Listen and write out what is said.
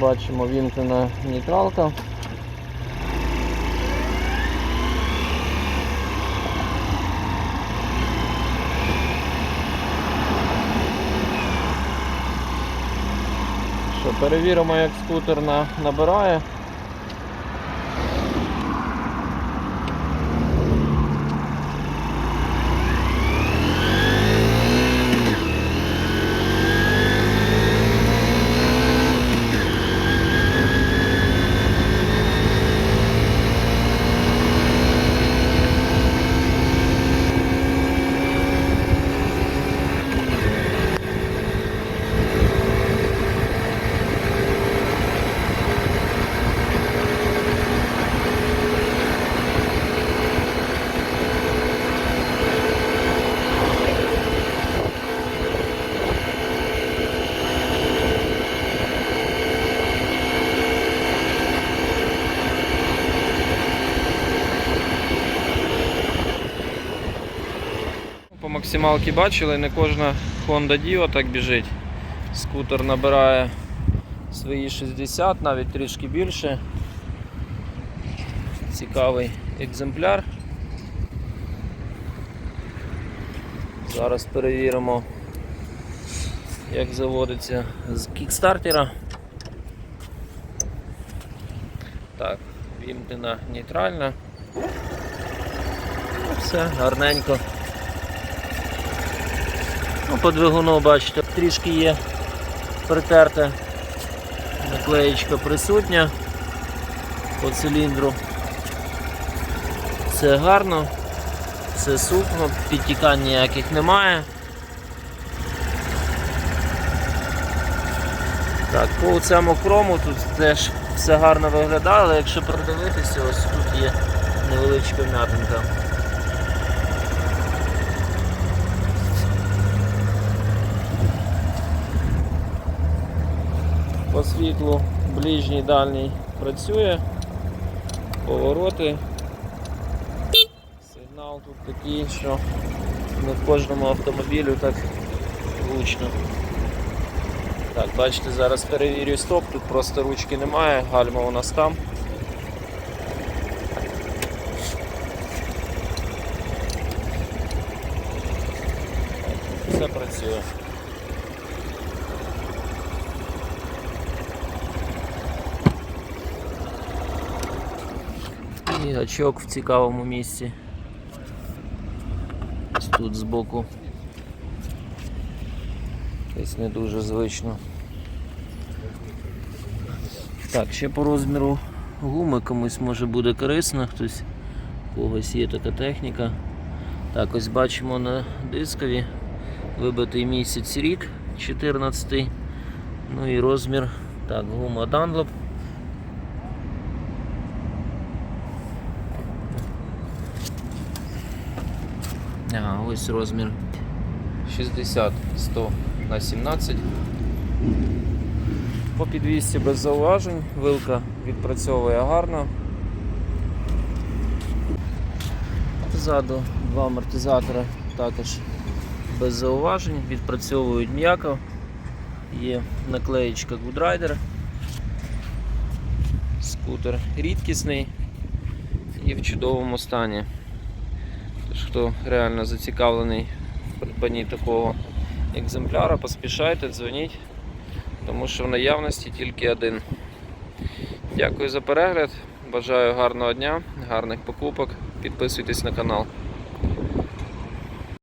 Бачимо вімкнена нейтралка. Що, перевіримо, як скутер набирає. По максималці бачили, не кожна Honda Dio так біжить. Скутер набирає свої 60, навіть трішки більше. Цікавий екземпляр. Зараз перевіримо, як заводиться з кікстартера. Так, вімкнена нейтральна. Ну, Все, гарненько. Ну, по двигуну, бачите, трішки є притерта наклеєчка присутня по циліндру. Все гарно, все сухо, підтікань ніяких немає. Так, по цьому хрому тут теж все гарно виглядає, але якщо придивитися, ось тут є невеличка м'ятинка. По світлу ближній дальній працює, повороти. Сигнал тут такий, що не кожному автомобілю так гучно. Так, бачите, зараз перевірю стоп, тут просто ручки немає, гальма у нас там. Все працює. І гачок в цікавому місці. Ось тут збоку. Десь не дуже звично. Так, ще по розміру гуми комусь може буде корисно, хтось у когось є така техніка. Так, ось бачимо на дискові вибитий місяць рік 14. Ну і розмір. Так, гума Dunlop. Ага, ось розмір 60 100 на 17. По підвісці без зауважень, вилка відпрацьовує гарно. Ззаду два амортизатори також без зауважень, відпрацьовують м'яко. Є наклеєчка Good Rider. Скутер рідкісний і в чудовому стані. Хто реально зацікавлений в придбанні такого екземпляра, поспішайте, дзвоніть, тому що в наявності тільки один. Дякую за перегляд. Бажаю гарного дня, гарних покупок. Підписуйтесь на канал.